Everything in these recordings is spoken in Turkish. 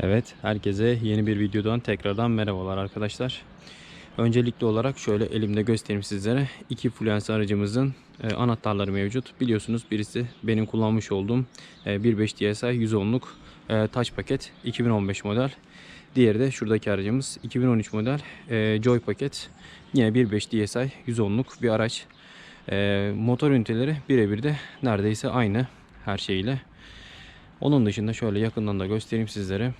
Evet, herkese yeni bir videodan tekrardan merhabalar arkadaşlar. Öncelikli olarak şöyle elimde göstereyim sizlere. İki Fluence aracımızın e, anahtarları mevcut. Biliyorsunuz birisi benim kullanmış olduğum e, 1.5 DSi 110'luk e, touch paket 2015 model. Diğeri de şuradaki aracımız 2013 model e, Joy paket. Yine 1.5 DSi 110'luk bir araç. E, motor üniteleri birebir de neredeyse aynı her şeyle. Onun dışında şöyle yakından da göstereyim sizlere.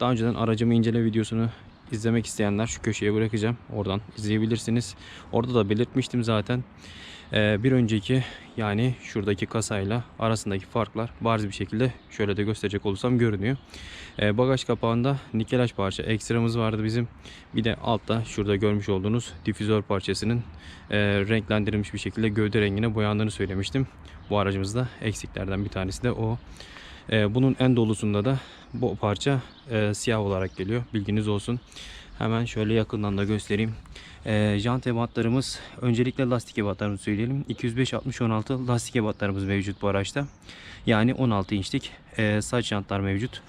Daha önceden aracımı incele videosunu izlemek isteyenler şu köşeye bırakacağım. Oradan izleyebilirsiniz. Orada da belirtmiştim zaten. Ee, bir önceki yani şuradaki kasayla arasındaki farklar bariz bir şekilde şöyle de gösterecek olursam görünüyor. Ee, bagaj kapağında nikelaj parça ekstramız vardı bizim. Bir de altta şurada görmüş olduğunuz difüzör parçasının e, renklendirilmiş bir şekilde gövde rengine boyandığını söylemiştim. Bu aracımızda eksiklerden bir tanesi de o. Ee, bunun en dolusunda da bu parça e, siyah olarak geliyor. Bilginiz olsun. Hemen şöyle yakından da göstereyim. E, jant ebatlarımız öncelikle lastik ebatlarımızı söyleyelim. 205-60-16 lastik ebatlarımız mevcut bu araçta. Yani 16 inçlik e, saç jantlar mevcut.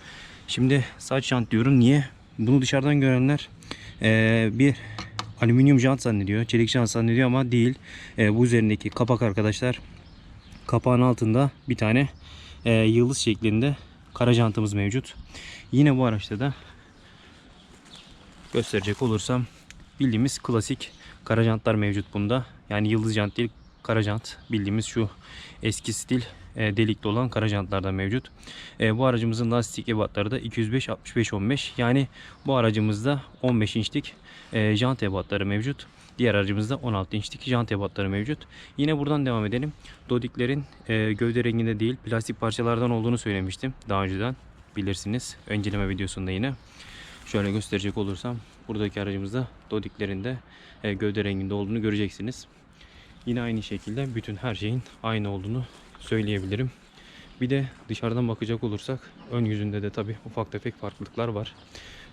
Şimdi saç jant diyorum. Niye? Bunu dışarıdan görenler e, bir alüminyum jant zannediyor. Çelik jant zannediyor ama değil. E, bu üzerindeki kapak arkadaşlar kapağın altında bir tane e, yıldız şeklinde kara jantımız mevcut. Yine bu araçta da gösterecek olursam bildiğimiz klasik kara jantlar mevcut bunda. Yani yıldız jant değil kara jant bildiğimiz şu eski stil e, delikli olan kara jantlardan mevcut. E, bu aracımızın lastik ebatları da 205 65 15 yani bu aracımızda 15 inçlik e, jant ebatları mevcut. Diğer aracımızda 16 inçlik jant ebatları mevcut. Yine buradan devam edelim. Dodiklerin e, gövde renginde değil plastik parçalardan olduğunu söylemiştim daha önceden bilirsiniz. Önceleme videosunda yine. Şöyle gösterecek olursam buradaki aracımızda dodiklerinde e, gövde renginde olduğunu göreceksiniz. Yine aynı şekilde bütün her şeyin aynı olduğunu söyleyebilirim. Bir de dışarıdan bakacak olursak ön yüzünde de tabi ufak tefek farklılıklar var.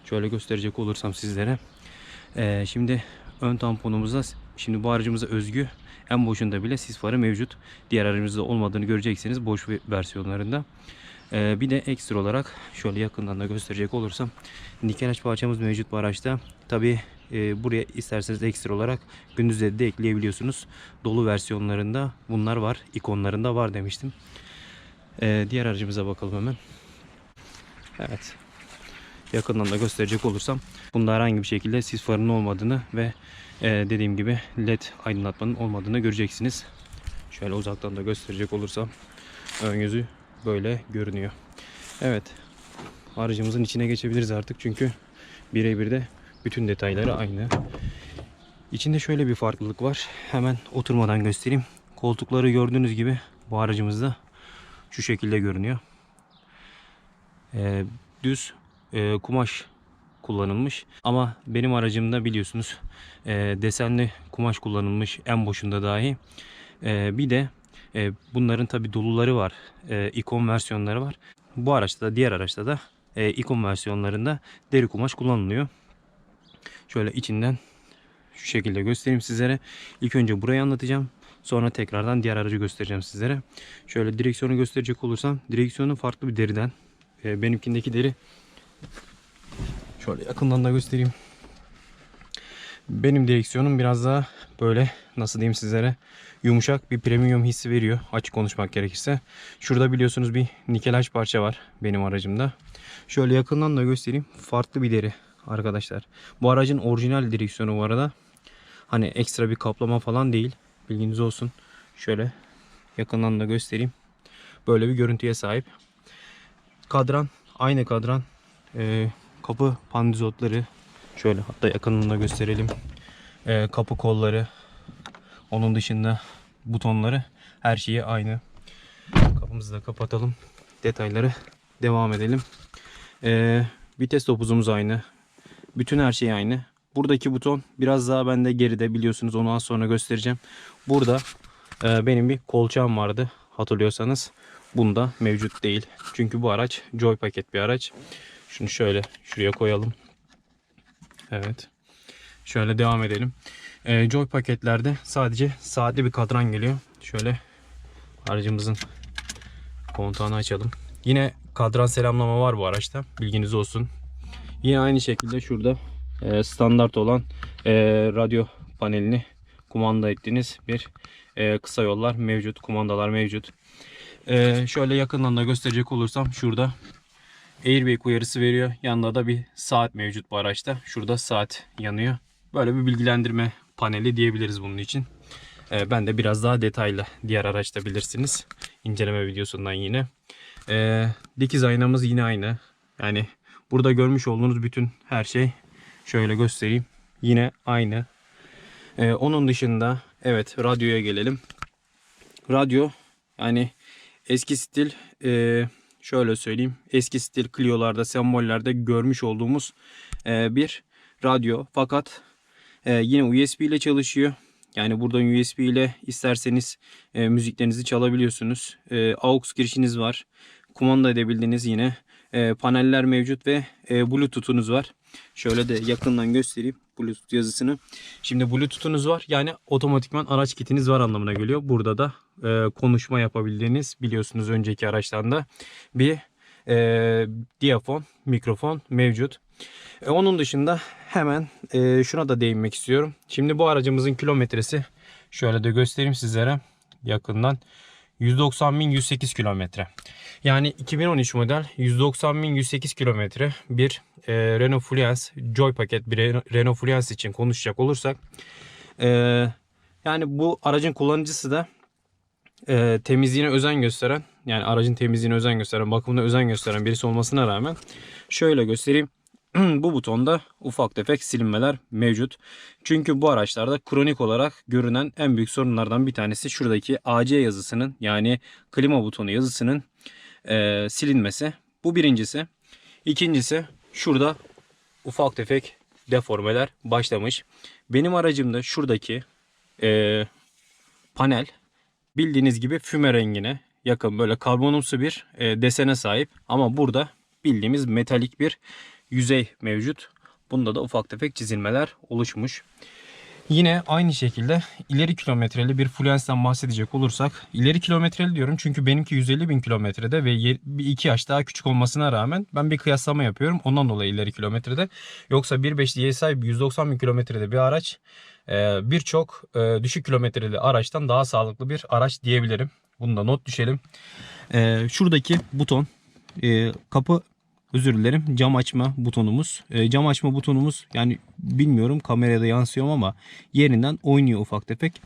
Şöyle gösterecek olursam sizlere. Ee, şimdi ön tamponumuzda şimdi bu aracımıza özgü en boşunda bile sis farı mevcut. Diğer aracımızda olmadığını göreceksiniz boş versiyonlarında. Ee, bir de ekstra olarak şöyle yakından da gösterecek olursam nikelaj parçamız mevcut bu araçta. Tabi e, buraya isterseniz ekstra olarak gündüzleri de ekleyebiliyorsunuz. Dolu versiyonlarında bunlar var. ikonlarında var demiştim. Ee, diğer aracımıza bakalım hemen. Evet. Yakından da gösterecek olursam bunda herhangi bir şekilde sis farının olmadığını ve e, dediğim gibi led aydınlatmanın olmadığını göreceksiniz. Şöyle uzaktan da gösterecek olursam ön yüzü böyle görünüyor. Evet. Aracımızın içine geçebiliriz artık çünkü birebir de bütün detayları aynı. İçinde şöyle bir farklılık var. Hemen oturmadan göstereyim. Koltukları gördüğünüz gibi bu aracımızda şu şekilde görünüyor. Ee, düz e, kumaş kullanılmış. Ama benim aracımda biliyorsunuz e, desenli kumaş kullanılmış en boşunda dahi. E, bir de e, bunların tabi doluları var. E, ikon versiyonları var. Bu araçta da diğer araçta da e, ikon versiyonlarında deri kumaş kullanılıyor. Şöyle içinden şu şekilde göstereyim sizlere. İlk önce burayı anlatacağım. Sonra tekrardan diğer aracı göstereceğim sizlere. Şöyle direksiyonu gösterecek olursam direksiyonu farklı bir deriden. E, benimkindeki deri şöyle yakından da göstereyim. Benim direksiyonum biraz daha böyle nasıl diyeyim sizlere yumuşak bir premium hissi veriyor açık konuşmak gerekirse. Şurada biliyorsunuz bir nikelaj parça var benim aracımda. Şöyle yakından da göstereyim. Farklı bir deri arkadaşlar. Bu aracın orijinal direksiyonu bu arada. Hani ekstra bir kaplama falan değil. Bilginiz olsun. Şöyle yakından da göstereyim. Böyle bir görüntüye sahip. Kadran aynı kadran. Ee, kapı pandizotları şöyle hatta yakınında gösterelim. Ee, kapı kolları onun dışında butonları her şeyi aynı. Kapımızı da kapatalım. Detayları devam edelim. Ee, vites topuzumuz aynı. Bütün her şey aynı. Buradaki buton biraz daha bende geride biliyorsunuz onu az sonra göstereceğim. Burada e, benim bir kolçağım vardı hatırlıyorsanız. Bunda mevcut değil. Çünkü bu araç Joy paket bir araç. Şunu şöyle şuraya koyalım. Evet. Şöyle devam edelim. E, Joy paketlerde sadece saatli bir kadran geliyor. Şöyle aracımızın kontağını açalım. Yine kadran selamlama var bu araçta. Bilginiz olsun. Yine aynı şekilde şurada e, standart olan e, radyo panelini kumanda ettiğiniz bir e, kısa yollar mevcut. Kumandalar mevcut. E, şöyle yakından da gösterecek olursam şurada airbag uyarısı veriyor. Yanında da bir saat mevcut bu araçta. Şurada saat yanıyor. Böyle bir bilgilendirme paneli diyebiliriz bunun için. E, ben de biraz daha detaylı diğer araçta bilirsiniz. İnceleme videosundan yine. E, dikiz aynamız yine aynı. Yani burada görmüş olduğunuz bütün her şey şöyle göstereyim. Yine aynı. E, onun dışında evet radyoya gelelim. Radyo yani eski stil e, şöyle söyleyeyim. Eski stil Clio'larda sembollerde görmüş olduğumuz e, bir radyo. Fakat e, yine USB ile çalışıyor. Yani buradan USB ile isterseniz e, müziklerinizi çalabiliyorsunuz. E, AUX girişiniz var. Kumanda edebildiğiniz yine e, paneller mevcut ve e, Bluetooth'unuz var. Şöyle de yakından göstereyim Bluetooth yazısını. Şimdi Bluetooth'unuz var. Yani otomatikman araç kitiniz var anlamına geliyor. Burada da e, konuşma yapabildiğiniz biliyorsunuz önceki araçtan da bir e, diyafon, mikrofon mevcut. E, onun dışında hemen e, şuna da değinmek istiyorum. Şimdi bu aracımızın kilometresi şöyle de göstereyim sizlere yakından. 190.108 kilometre. Yani 2013 model 190.108 kilometre bir e, Renault Fluence Joy paket bir Re- Renault Fluence için konuşacak olursak e, yani bu aracın kullanıcısı da e, temizliğine özen gösteren yani aracın temizliğine özen gösteren bakımına özen gösteren birisi olmasına rağmen şöyle göstereyim bu butonda ufak tefek silinmeler mevcut. Çünkü bu araçlarda kronik olarak görünen en büyük sorunlardan bir tanesi şuradaki AC yazısının yani klima butonu yazısının e, silinmesi. Bu birincisi. İkincisi şurada ufak tefek deformeler başlamış. Benim aracımda şuradaki e, panel bildiğiniz gibi füme rengine yakın böyle karbonumsu bir e, desene sahip. Ama burada bildiğimiz metalik bir yüzey mevcut. Bunda da ufak tefek çizilmeler oluşmuş. Yine aynı şekilde ileri kilometreli bir Fluence'den bahsedecek olursak ileri kilometreli diyorum çünkü benimki 150 bin kilometrede ve iki yaş daha küçük olmasına rağmen ben bir kıyaslama yapıyorum. Ondan dolayı ileri kilometrede. Yoksa 1.5 sahip 190 bin kilometrede bir araç e, birçok e, düşük kilometreli araçtan daha sağlıklı bir araç diyebilirim. Bunu da not düşelim. E, şuradaki buton kapı özür dilerim cam açma butonumuz. E, cam açma butonumuz yani bilmiyorum kamerada yansıyor mu ama yerinden oynuyor ufak tefek.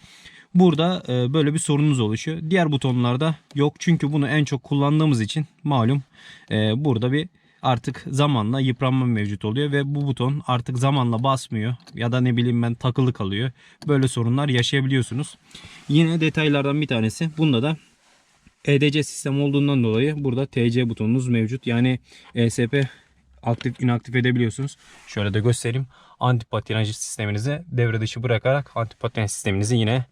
Burada e, böyle bir sorunumuz oluşuyor. Diğer butonlarda yok çünkü bunu en çok kullandığımız için malum e, burada bir artık zamanla yıpranma mevcut oluyor ve bu buton artık zamanla basmıyor ya da ne bileyim ben takılı kalıyor. Böyle sorunlar yaşayabiliyorsunuz. Yine detaylardan bir tanesi bunda da EDC sistem olduğundan dolayı burada TC butonunuz mevcut. Yani ESP aktif inaktif edebiliyorsunuz. Şöyle de göstereyim. Anti patinaj sisteminizi devre dışı bırakarak anti patinaj sisteminizi yine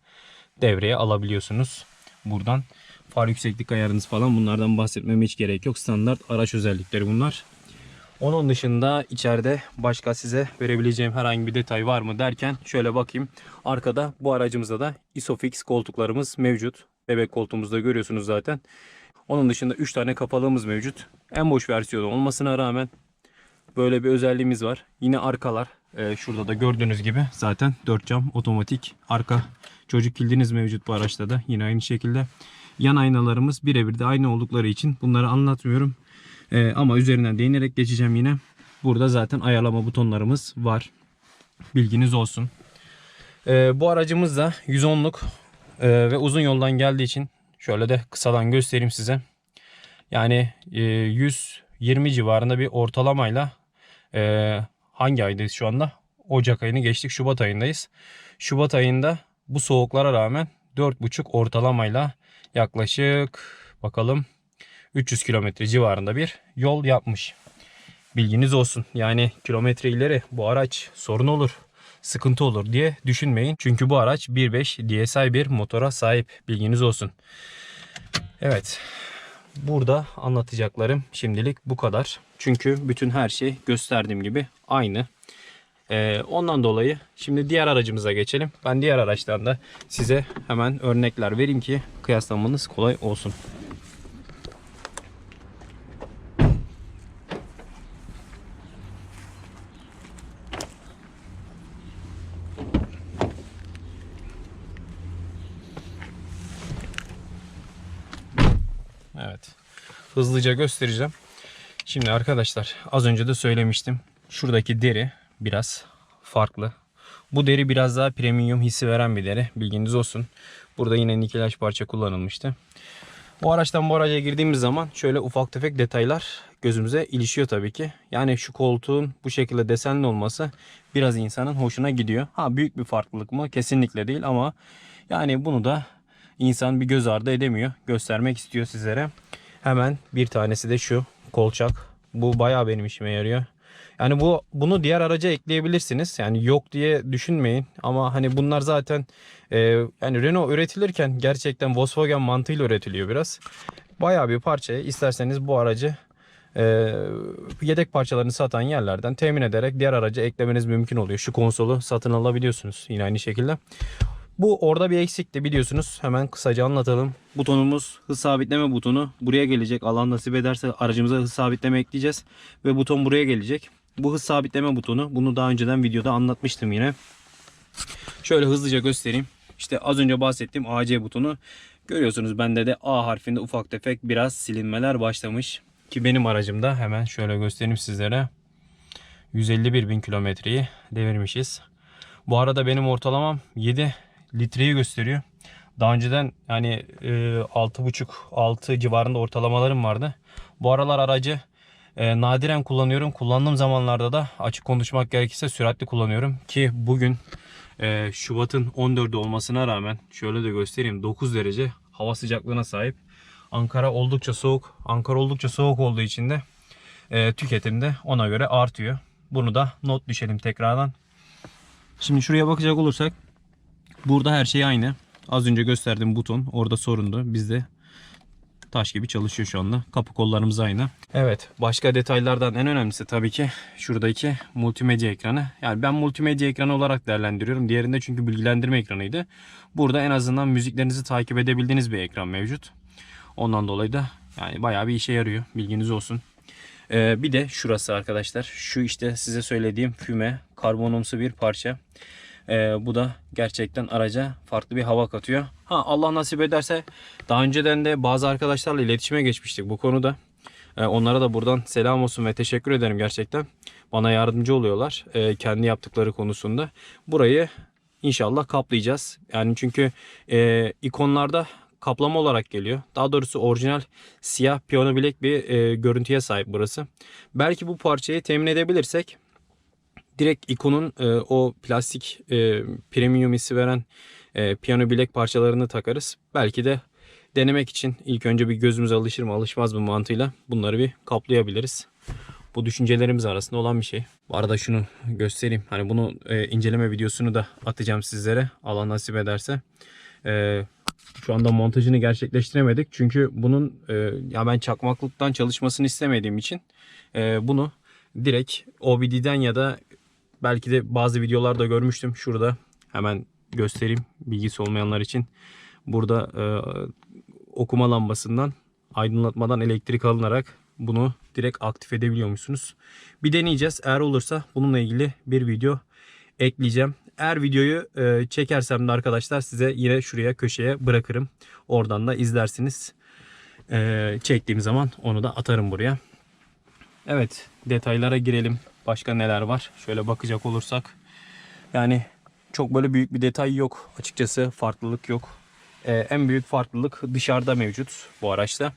devreye alabiliyorsunuz. Buradan far yükseklik ayarınız falan bunlardan bahsetmeme hiç gerek yok. Standart araç özellikleri bunlar. Onun dışında içeride başka size verebileceğim herhangi bir detay var mı derken şöyle bakayım. Arkada bu aracımızda da Isofix koltuklarımız mevcut. Bebek koltuğumuzda görüyorsunuz zaten. Onun dışında 3 tane kapalığımız mevcut. En boş versiyonu olmasına rağmen böyle bir özelliğimiz var. Yine arkalar e, şurada da gördüğünüz gibi zaten 4 cam otomatik arka çocuk kilidiniz mevcut bu araçta da. Yine aynı şekilde yan aynalarımız birebir de aynı oldukları için bunları anlatmıyorum. E, ama üzerinden değinerek geçeceğim yine. Burada zaten ayarlama butonlarımız var. Bilginiz olsun. E, bu aracımız da 110'luk e, ve uzun yoldan geldiği için şöyle de kısadan göstereyim size. Yani e, 120 civarında bir ortalamayla e, hangi aydayız şu anda? Ocak ayını geçtik. Şubat ayındayız. Şubat ayında bu soğuklara rağmen 4,5 ortalamayla yaklaşık bakalım 300 kilometre civarında bir yol yapmış. Bilginiz olsun. Yani kilometre ileri bu araç sorun olur, sıkıntı olur diye düşünmeyin. Çünkü bu araç 1.5 DSI bir motora sahip. Bilginiz olsun. Evet. Burada anlatacaklarım şimdilik bu kadar. Çünkü bütün her şey gösterdiğim gibi aynı. Ee, ondan dolayı şimdi diğer aracımıza geçelim. Ben diğer araçtan da size hemen örnekler vereyim ki kıyaslamanız kolay olsun. Hızlıca göstereceğim. Şimdi arkadaşlar az önce de söylemiştim. Şuradaki deri biraz farklı. Bu deri biraz daha premium hissi veren bir deri. Bilginiz olsun. Burada yine nikelaj parça kullanılmıştı. Bu araçtan bu araca girdiğimiz zaman şöyle ufak tefek detaylar gözümüze ilişiyor tabii ki. Yani şu koltuğun bu şekilde desenli olması biraz insanın hoşuna gidiyor. Ha büyük bir farklılık mı? Kesinlikle değil ama yani bunu da insan bir göz ardı edemiyor. Göstermek istiyor sizlere. Hemen bir tanesi de şu kolçak. Bu bayağı benim işime yarıyor. Yani bu bunu diğer araca ekleyebilirsiniz. Yani yok diye düşünmeyin. Ama hani bunlar zaten e, yani Renault üretilirken gerçekten Volkswagen mantığıyla üretiliyor biraz. Bayağı bir parçayı isterseniz bu aracı e, yedek parçalarını satan yerlerden temin ederek diğer araca eklemeniz mümkün oluyor. Şu konsolu satın alabiliyorsunuz yine aynı şekilde. Bu orada bir eksikti biliyorsunuz. Hemen kısaca anlatalım. Butonumuz hız sabitleme butonu. Buraya gelecek. Allah nasip ederse aracımıza hız sabitleme ekleyeceğiz. Ve buton buraya gelecek. Bu hız sabitleme butonu. Bunu daha önceden videoda anlatmıştım yine. Şöyle hızlıca göstereyim. İşte az önce bahsettiğim AC butonu. Görüyorsunuz bende de A harfinde ufak tefek biraz silinmeler başlamış. Ki benim aracımda hemen şöyle göstereyim sizlere. 151 bin kilometreyi devirmişiz. Bu arada benim ortalamam 7 litreyi gösteriyor. Daha önceden yani e, 6,5-6 civarında ortalamalarım vardı. Bu aralar aracı e, nadiren kullanıyorum. Kullandığım zamanlarda da açık konuşmak gerekirse süratli kullanıyorum. Ki bugün e, Şubat'ın 14'ü olmasına rağmen şöyle de göstereyim 9 derece hava sıcaklığına sahip. Ankara oldukça soğuk. Ankara oldukça soğuk olduğu için de e, tüketim de ona göre artıyor. Bunu da not düşelim tekrardan. Şimdi şuraya bakacak olursak burada her şey aynı. Az önce gösterdiğim buton orada sorundu. Bizde taş gibi çalışıyor şu anda. Kapı kollarımız aynı. Evet başka detaylardan en önemlisi tabii ki şuradaki multimedya ekranı. Yani ben multimedya ekranı olarak değerlendiriyorum. Diğerinde çünkü bilgilendirme ekranıydı. Burada en azından müziklerinizi takip edebildiğiniz bir ekran mevcut. Ondan dolayı da yani bayağı bir işe yarıyor. Bilginiz olsun. Ee, bir de şurası arkadaşlar. Şu işte size söylediğim füme karbonumsu bir parça. Ee, bu da gerçekten araca farklı bir hava katıyor. Ha Allah nasip ederse daha önceden de bazı arkadaşlarla iletişime geçmiştik bu konuda. Ee, onlara da buradan selam olsun ve teşekkür ederim gerçekten. Bana yardımcı oluyorlar ee, kendi yaptıkları konusunda. Burayı inşallah kaplayacağız. Yani çünkü e, ikonlarda kaplama olarak geliyor. Daha doğrusu orijinal siyah piyano bilek bir e, görüntüye sahip burası. Belki bu parçayı temin edebilirsek direkt ikonun e, o plastik e, premium hissi veren e, piyano bilek parçalarını takarız. Belki de denemek için ilk önce bir gözümüz alışır mı alışmaz mı mantığıyla bunları bir kaplayabiliriz. Bu düşüncelerimiz arasında olan bir şey. Bu arada şunu göstereyim. Hani bunu e, inceleme videosunu da atacağım sizlere. Allah nasip ederse. E, şu anda montajını gerçekleştiremedik. Çünkü bunun e, ya ben çakmaklıktan çalışmasını istemediğim için e, bunu direkt OBD'den ya da belki de bazı videolarda görmüştüm. Şurada hemen göstereyim bilgisi olmayanlar için. Burada e, okuma lambasından aydınlatmadan elektrik alınarak bunu direkt aktif edebiliyormuşsunuz. Bir deneyeceğiz. Eğer olursa bununla ilgili bir video ekleyeceğim. Eğer videoyu e, çekersem de arkadaşlar size yine şuraya köşeye bırakırım. Oradan da izlersiniz. E, çektiğim zaman onu da atarım buraya. Evet detaylara girelim. Başka neler var? Şöyle bakacak olursak. Yani çok böyle büyük bir detay yok. Açıkçası farklılık yok. E, en büyük farklılık dışarıda mevcut bu araçta.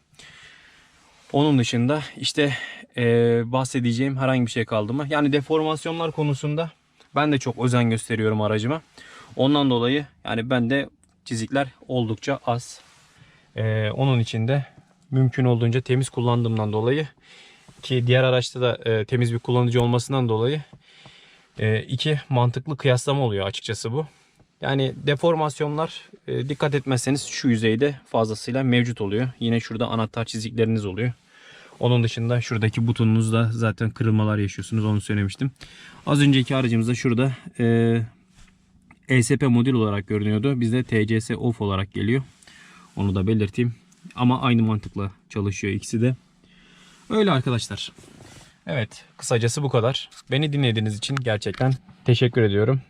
Onun dışında işte e, bahsedeceğim herhangi bir şey kaldı mı? Yani deformasyonlar konusunda ben de çok özen gösteriyorum aracıma. Ondan dolayı yani bende çizikler oldukça az. E, onun için de mümkün olduğunca temiz kullandığımdan dolayı ki diğer araçta da e, temiz bir kullanıcı olmasından dolayı e, iki mantıklı kıyaslama oluyor açıkçası bu. Yani deformasyonlar e, dikkat etmezseniz şu yüzeyde fazlasıyla mevcut oluyor. Yine şurada anahtar çizikleriniz oluyor. Onun dışında şuradaki butonunuzda zaten kırılmalar yaşıyorsunuz onu söylemiştim. Az önceki aracımızda şurada e, ESP modül olarak görünüyordu. Bizde TCS off olarak geliyor. Onu da belirteyim. Ama aynı mantıkla çalışıyor ikisi de. Öyle arkadaşlar. Evet kısacası bu kadar. Beni dinlediğiniz için gerçekten teşekkür ediyorum.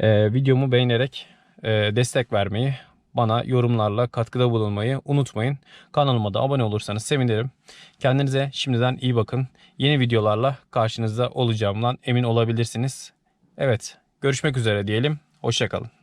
Ee, videomu beğenerek e, destek vermeyi, bana yorumlarla katkıda bulunmayı unutmayın. Kanalıma da abone olursanız sevinirim. Kendinize şimdiden iyi bakın. Yeni videolarla karşınızda olacağımdan emin olabilirsiniz. Evet görüşmek üzere diyelim. Hoşçakalın.